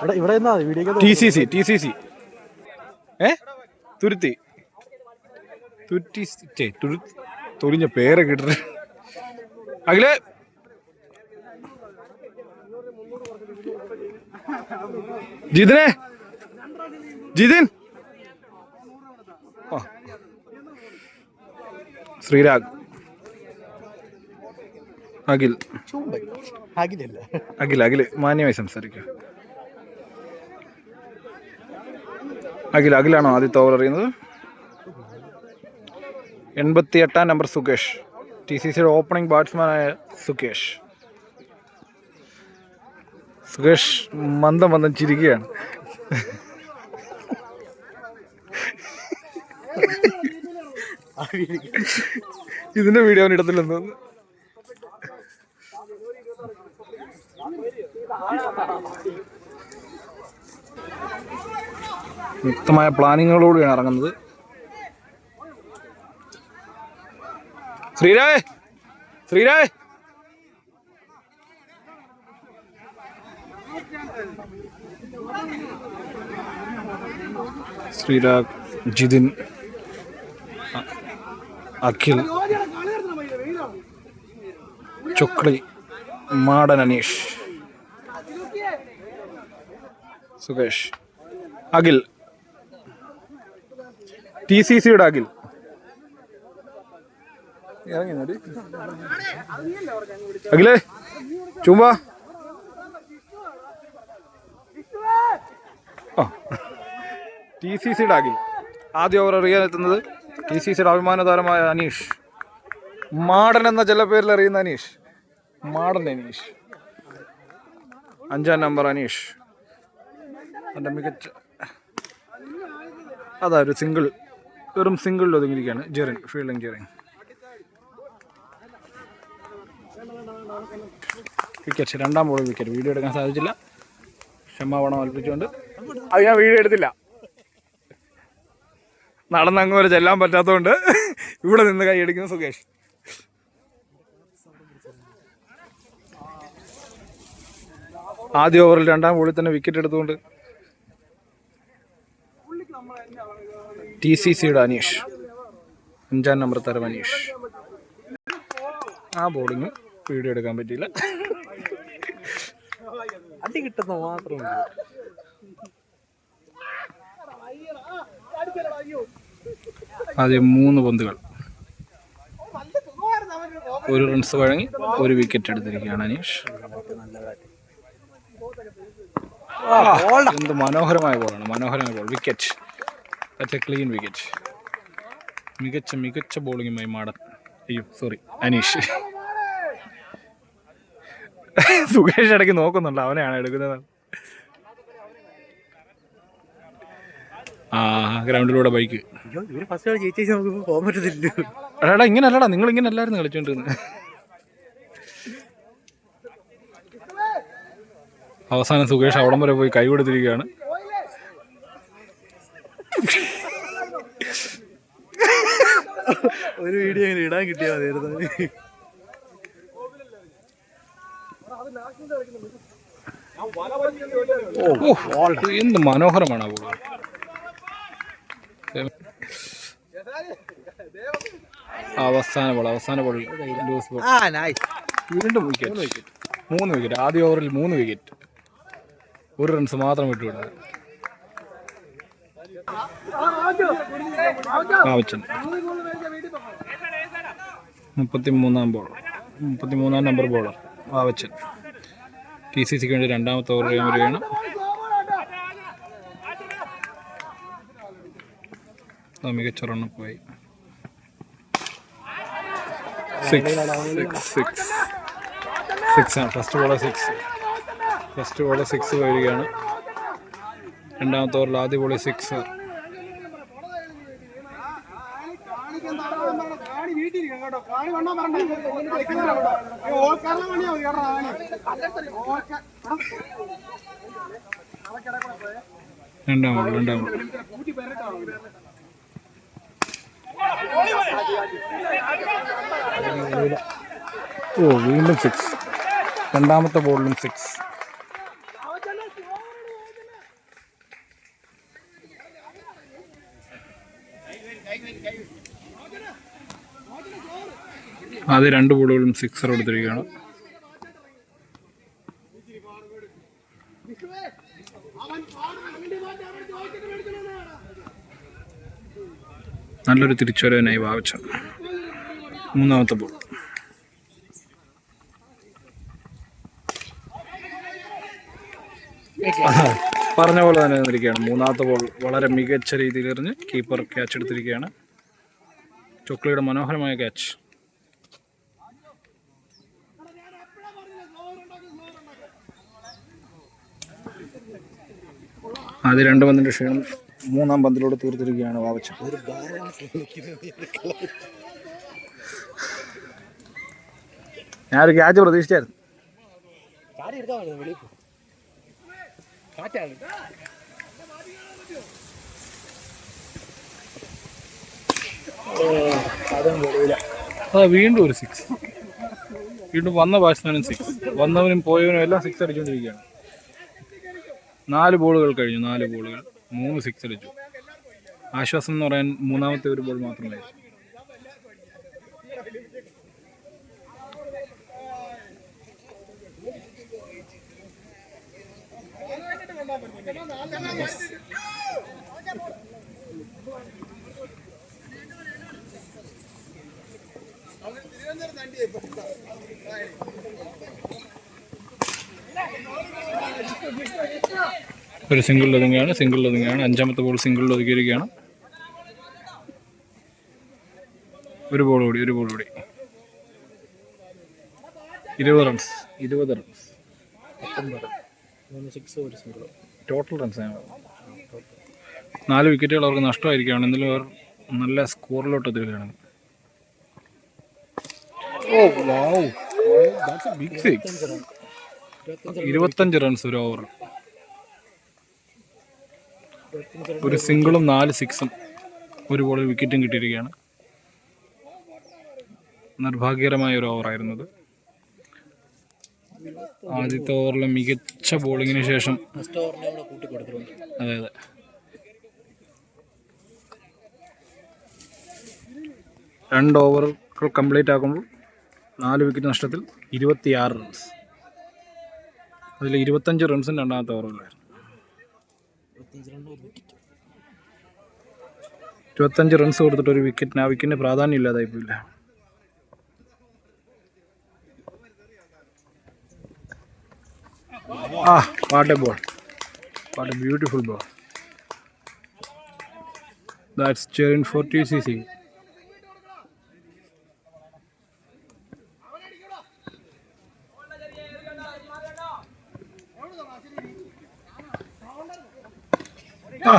ഇവിടെ T C C T C C. ഏ? തുരുത്തി. തുരുത്തി തൊലിഞ്ഞ പേരൊക്കെ ഇട്ടിട്ട്. അഖിലേ. ജിതിനെ. ജിതിൻ. ശ്രീരാഗ്. അഖിൽ. അഖിൽ അഖിൽ മാന്യമായി സംസാരിക്കുക അഖിൽ അഖിലാണോ ആദ്യത്തെ ഓവർ അറിയുന്നത്. എൺപത്തി എട്ടാം നമ്പർ സുകേഷ് ടി സി സിയുടെ ഓപ്പണിംഗ് ബാറ്റ്സ്മാനായ സുകേഷ്. സുകേഷ് മന്ദം മന്ദം ചിരിക്കുകയാണ്. ഇതിന്റെ വീഡിയോ അവൻ ഇടത്തില്ലെന്ന് തോന്നുന്നു. വ്യക്തമായ പ്ലാനിങ്ങുകളോടെയാണ് ഇറങ്ങുന്നത്. ശ്രീരായ്! ശ്രീരായ്! ശ്രീരാഗ് ജിതിൻ അഖിൽ ചൊക്ലി മാടൻ അനീഷ് സുകേഷ് അഖിൽ ടി സി സിയുടെ അഖിൽ. അഖിലേ ചുമ്മാ. ടി സി സിയുടെ അഖിൽ. ആദ്യ ഓവർ അറിയാനെത്തുന്നത് ടി സി സിയുടെ അഭിമാന താരമായ അനീഷ്. മാടൻ എന്ന ചില പേരിൽ അറിയുന്ന അനീഷ്. മാടൻ അനീഷ്. അഞ്ചാം നമ്പർ അനീഷ്. മികച്ച അതാ ഒരു സിംഗിൾ. വെറും സിംഗിളിൽ ഒതുങ്ങിയിരിക്കുകയാണ് ജെറിൻ ഫീൽഡിംഗ് ജെറിൻ. വിക്കറ്റ് രണ്ടാം ബോൾ വിക്കറ്റ് വീഡിയോ എടുക്കാൻ സാധിച്ചില്ല. ക്ഷമാപണം അൽപ്പിച്ചുകൊണ്ട് അത് ഞാൻ വീഡിയോ എടുത്തില്ല. നടന്നങ്ങ് വരെ ചെല്ലാൻ പറ്റാത്തതുകൊണ്ട് ഇവിടെ നിന്ന് കൈയടിക്കുന്ന സുകേഷ്. ആദ്യ ഓവറിൽ രണ്ടാം ബോളിൽ തന്നെ വിക്കറ്റ് എടുത്തുകൊണ്ട് ടി സി സിയുടെ അനീഷ്. അഞ്ചാം നമ്പർ തരം അനീഷ്. ആ ബോളിങ്ങും വീഡിയോ എടുക്കാൻ പറ്റിയില്ല. അടി കിട്ടുന്ന മാത്രം ആദ്യം മൂന്ന് പന്തുകൾ. ഒരു റൺസ് വഴങ്ങി ഒരു വിക്കറ്റ് എടുത്തിരിക്കുകയാണ് അനീഷ്. എന്ത് മനോഹരമായ ബോളാണ് മനോഹരമായ ball wicket that's a clean wicket മികച്ച മികച്ച ബോളിങ്ങുമായി മാടൻ അയ്യോ സോറി അനീഷ്. സുഗേഷ് ഇടയ്ക്ക് നോക്കുന്നുണ്ട്. അവനെയാണ് എടുക്കുന്നത്. ആ ഗ്രൗണ്ടിലൂടെ ബൈക്ക് എടാ ഇങ്ങനെ അല്ലടാ നിങ്ങൾ ഇങ്ങനെ അല്ലായിരുന്നു കളിച്ചോണ്ടിരുന്നത് അവസാനം സുഗേഷ് അവിടം വരെ പോയി കൈ കൊടുത്തിരിക്കുകയാണ്. ഒരു വീഡിയോ ഇങ്ങനെ ഇടാൻ കിട്ടിയാ മതിയായിരുന്നു. ഓ എന്ത് മനോഹരമാണ് അവസാന ബോൾ അവസാന ബോൾ ലൂസ് ബോൾ ആ നൈസ് വീണ്ടും വിക്കറ്റ് മൂന്ന് വിക്കറ്റ് ആദ്യ ഓവറിൽ മൂന്ന് വിക്കറ്റ് ഒരു റൺസ് മാത്രം വിട്ടുവിടുന്നത് ആവശ്യം ബോൾ മുപ്പത്തി number bowler Vavachan T C സിക്ക് വേണ്ടി രണ്ടാമത്തെ ഓവർ വരികയാണ്. മികച്ച റണ്ണ് പോയി first bowler six first bowler six വരികയാണ്. രണ്ടാമത്തെ ഓവറിൽ ആദ്യ ബോളി സിക്സ് കാണി വീട്ടിരിക്കണം കേട്ടോ. കാണി വണ്ണോ പറഞ്ഞോ പണിയാവും കേട്ടോ രണ്ടാമത് ഓ വീണ്ടും സിക്സ് രണ്ടാമത്തെ ബോളിലും സിക്സ് Thank you. ആദ്യ രണ്ട് ബോളുകളും സിക്സർ എടുത്തിരിക്കുകയാണ്. നല്ലൊരു തിരിച്ചുവരവിനായി ഭാവിച്ച മൂന്നാമത്തെ ബോൾ പറഞ്ഞ പോലെ തന്നെ നിന്നിരിക്കുകയാണ് മൂന്നാമത്തെ ബോൾ വളരെ മികച്ച രീതിയിൽ എറിഞ്ഞ് കീപ്പർ ക്യാച്ച് എടുത്തിരിക്കുകയാണ്. ചൊക്ലിയുടെ മനോഹരമായ ക്യാച്ച് ആദ്യ രണ്ട് പന്തിന്റെ ക്ഷീണം. മൂന്നാം പന്തിലൂടെ തീർത്തിരിക്കുകയാണ് വാവച്ച ഞാനൊരു ക്യാച്ച് പ്രതീക്ഷിച്ചായിരുന്നു. വീണ്ടും ഒരു സിക്സ് വീണ്ടും വന്ന ബാറ്റ്സ്മാനും സിക്സ് വന്നവനും പോയവനും എല്ലാം സിക്സ് അടിച്ചുകൊണ്ടിരിക്കുകയാണ് നാല് ബോളുകൾ കഴിഞ്ഞു നാല് ബോളുകൾ. മൂന്ന് സിക്സ് അടിച്ചു. ആശ്വാസം എന്ന് പറയാൻ മൂന്നാമത്തെ ഒരു ബോൾ മാത്രമേ ഒരു സിംഗിൾ ഒതുങ്ങുകയാണ് സിംഗിൾ ഒതുങ്ങുകയാണ്. അഞ്ചാമത്തെ ബോൾ സിംഗിൾ ഒതുക്കിയിരിക്കുകയാണ്. ഒരു ബോൾ കൂടി ഒരു ബോൾ കൂടി. ഇരുപത് റൺസ് ഇരുപത് റൺസ് പത്തൊമ്പത്. മൂന്ന് സിക്സ് ഒരു സിംഗിൾ ടോട്ടൽ റൺസ് നാല് വിക്കറ്റുകൾ അവർക്ക് നഷ്ടമായിരിക്കുകയാണ്. എന്നാലും അവർ നല്ല സ്കോറിലോട്ട് എത്തുകയാണ് ഓ വാവ് ബിഗ് സിക്സ് ഇരുപത്തഞ്ച് റൺസ് ഒരു ഓവർ ഒരു സിംഗിളും നാല് സിക്സും ഒരു ബോളിൽ വിക്കറ്റും കിട്ടിയിരിക്കുകയാണ്. നിർഭാഗ്യകരമായ ഒരു ഓവറായിരുന്നത് ആദ്യത്തെ ഓവറിലെ മികച്ച ബോളിങ്ങിന് ശേഷം അതെ അതെ. രണ്ട് ഓവറുകൾ കംപ്ലീറ്റ് ആക്കുമ്പോൾ നാല് വിക്കറ്റ് നഷ്ടത്തിൽ ഇരുപത്തിയാറ് റൺസ് അതിൽ ഇരുപത്തഞ്ച് റൺസും രണ്ടാമത്തെ ഓവറിലായിരുന്നു ഇരുപത്തഞ്ച് റൺസ് കൊടുത്തിട്ട് ഒരു വിക്കറ്റിന് ആ വിക്കറ്റിന് പ്രാധാന്യം ഇല്ലാതായി പോയില്ല? ആ what a ball what a beautiful ball that's Cherin four T C C ആ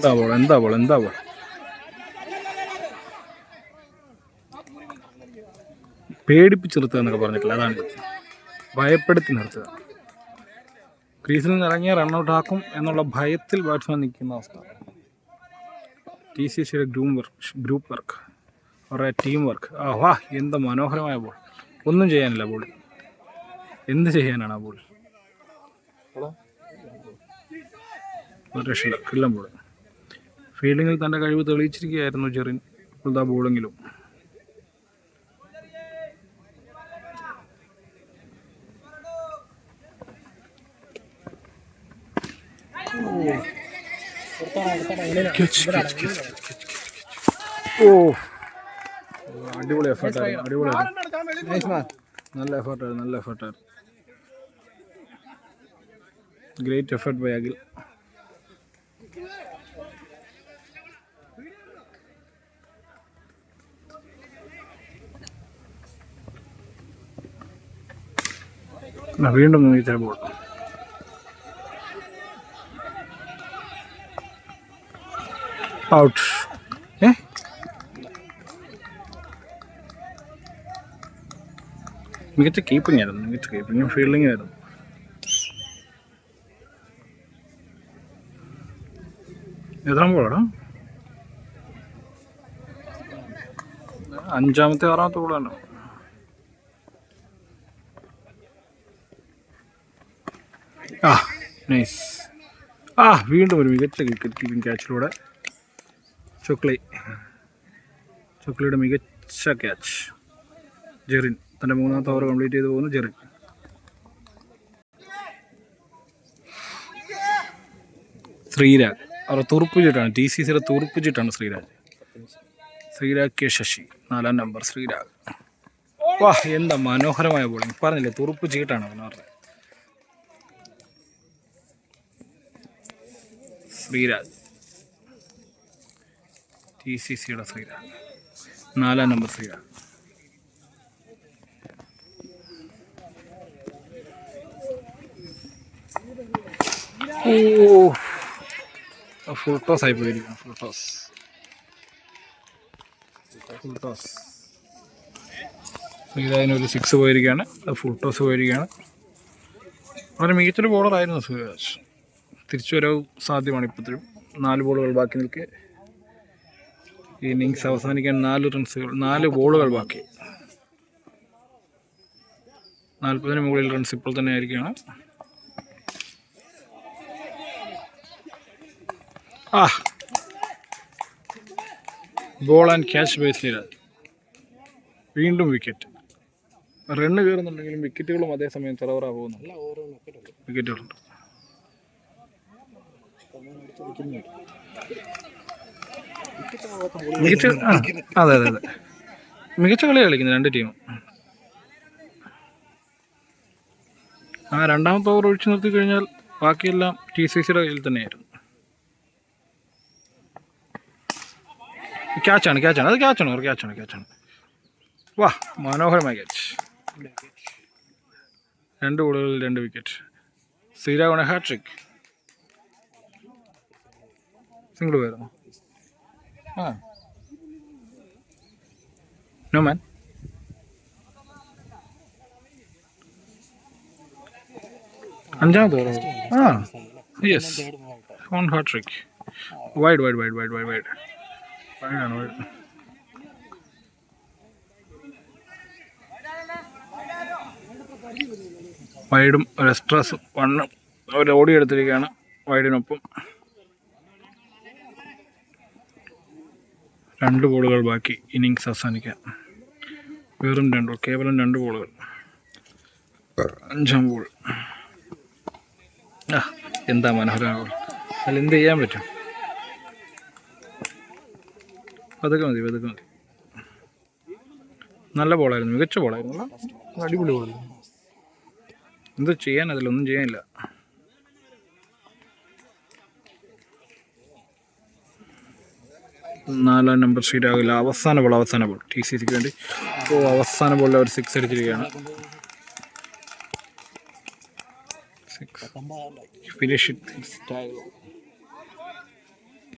എന്താ ബോൾ എന്താ ബോൾ എന്താ ബോൾ പേടിപ്പിച്ച് നിർത്തുക എന്നൊക്കെ പറഞ്ഞിട്ടില്ല അതാണ്. ഭയപ്പെടുത്തി നിർത്തുക. ക്രീസിൽ നിന്ന് ഇറങ്ങിയ റണ്ണൗട്ട് ആക്കും എന്നുള്ള ഭയത്തിൽ ബാറ്റ്സ്മാൻ നിൽക്കുന്ന അവസ്ഥ. ടി സി സിയുടെ ഗ്രൂം വർക്ക് ഗ്രൂപ്പ് വർക്ക് അവരുടെ ടീം വർക്ക് ആ വാ എന്ത് മനോഹരമായ ബോൾ ഒന്നും ചെയ്യാനില്ല ബോൾ എന്ത് ചെയ്യാനാണ് ആ ബോൾ ഒരു രക്ഷയില്ല. കിള്ളം ബോൾ ഫീൽഡിങ്ങിൽ തന്റെ കഴിവ് തെളിയിച്ചിരിക്കുകയായിരുന്നു ജെറിൻ ഇപ്പോഴത്തെ ബോളിങ്ങിലും. ഓ. അടിപൊളി എഫേർട്ടായിരുന്നു അടിപൊളി നല്ല എഫേർട്ടായിരുന്നു നല്ല എഫേർട്ടായിരുന്നു ഗ്രേറ്റ് എഫേർട്ട് ബൈ അഖിൽ. വീണ്ടും നീ ബോൾ ഔട്ട് ഏ? മികച്ച കീപ്പിംഗ് ആയിരുന്നു മികച്ച കീപ്പിംഗും ഫീൽഡിംഗ് ആയിരുന്നു. എത്രാമ്പോളാണ് അഞ്ചാമത്തെ ആറാമത്തെ ബോളാണ് ആ നൈസ് ആ വീണ്ടും ഒരു മികച്ച വിക്കറ്റ് കീപ്പിംഗ് ക്യാച്ചിലൂടെ ചൊക്ലി. ചുക്ലിയുടെ മികച്ച ക്യാച്ച് ജെറിൻ തന്റെ മൂന്നാമത്തെ ഓവർ കംപ്ലീറ്റ് ചെയ്ത് പോകുന്നു. ജെറിൻ. ശ്രീരാഗ്. അവരെ തുറുപ്പിച്ചിട്ടാണ് ടി സി സിയുടെ തുറുപ്പിച്ചിട്ടാണ് ശ്രീരാജ് ശ്രീരാഗ് കെ ശശി. നാലാം നമ്പർ ശ്രീരാഗ്. വാ എന്താ മനോഹരമായ ബോളിംഗ് പറഞ്ഞില്ലേ തുറുപ്പ് ചീട്ടാണ് അവൻ ശ്രീരാഗ് ടി സി സിയുടെ ശ്രീരാജ് നാലാം നമ്പർ ശ്രീരാജ് ഫുൾ ടോസ് ആയി പോയിരിക്കുന്നു ഫുൾ ടോസ് ഫുൾ ടോസ് ശ്രീരാജിന് ഒരു സിക്സ് പോയിരിക്കുകയാണ്. അത് ഫുൾ ടോസ് പോയിരിക്കുകയാണ്. വളരെ മികച്ചൊരു ബോളറായിരുന്നു സൂര്യരാജ് തിരിച്ചു വരവ് സാധ്യമാണ് ഇപ്പോഴത്തേക്കും നാല് ബോളുകൾ ബാക്കി നിൽക്കെ. ഇന്നിങ്സ് അവസാനിക്കാൻ നാല് റൺസുകൾ നാല് ബോളുകൾ ബാക്കി. നാൽപ്പതിന് മുകളിൽ റൺസ് ഇപ്പോൾ തന്നെ ആയിരിക്കുകയാണ്. ആ. ബോൾ ആൻഡ് ക്യാച്ച് ബേസിലിരാജ് വീണ്ടും വിക്കറ്റ് റണ്ണ് കയറുന്നുണ്ടെങ്കിലും വിക്കറ്റുകളും അതേസമയം ചെറവറ പോകുന്നുണ്ട് വിക്കറ്റുകളുണ്ട് മികച്ച അതെ അതെ അതെ. മികച്ച കളി കളിക്കുന്നു രണ്ട് ടീമും ആ രണ്ടാമത്തെ ഓവർ ഒഴിച്ചു നിർത്തി കഴിഞ്ഞാൽ ബാക്കിയെല്ലാം ടി സി സിയുടെ കയ്യിൽ തന്നെയായിരുന്നു. ക്യാച്ചാണ് ക്യാച്ചാണ് അത് ക്യാച്ചാണ് ക്യാച്ചാണ് ക്യാച്ചാണ് വാ മനോഹരമായ ക്യാച്ച് രണ്ട് ഗോളുകളിൽ രണ്ട് വിക്കറ്റ് ശ്രീരാഗുണ ഹാട്രിക് സിംഗിൾ പോയിരുന്നു ആ. നോ മാൻ അഞ്ചാമത്തെ ഓവർ. ആ. Yes on hattrick wide wide wide wide wide wide വൈഡാണ് wide വൈഡും ഒരു എക്സ്ട്രാസ് വണ്ണും അവർ ഓടിയെടുത്തിരിക്കുകയാണ്. വൈഡിനൊപ്പം രണ്ട് ബോളുകൾ ബാക്കി ഇന്നിങ്സ് അവസാനിക്കാൻ വെറും രണ്ട് കേവലം രണ്ട് ബോളുകൾ. അഞ്ചാം ബോൾ. ആ എന്താ മനോഹരമായ ബോൾ അതിൽ എന്ത് ചെയ്യാൻ പറ്റും? പതുക്കെ മതി പതുക്കെ മതി. നല്ല ബോളായിരുന്നു മികച്ച ബോളായിരുന്നു. അടിപൊളി ബോളായിരുന്നു. എന്ത് ചെയ്യാൻ അതിലൊന്നും ചെയ്യാനില്ല. നാലാം നമ്പർ ശ്രീരാഗില്ല അവസാന ബോൾ അവസാന ബോൾ ടി സി സിക്ക് വേണ്ടി. ഓ അവസാന ബോളിൽ അവർ സിക്സ് അടിച്ചിരിക്കുകയാണ്. Six finish style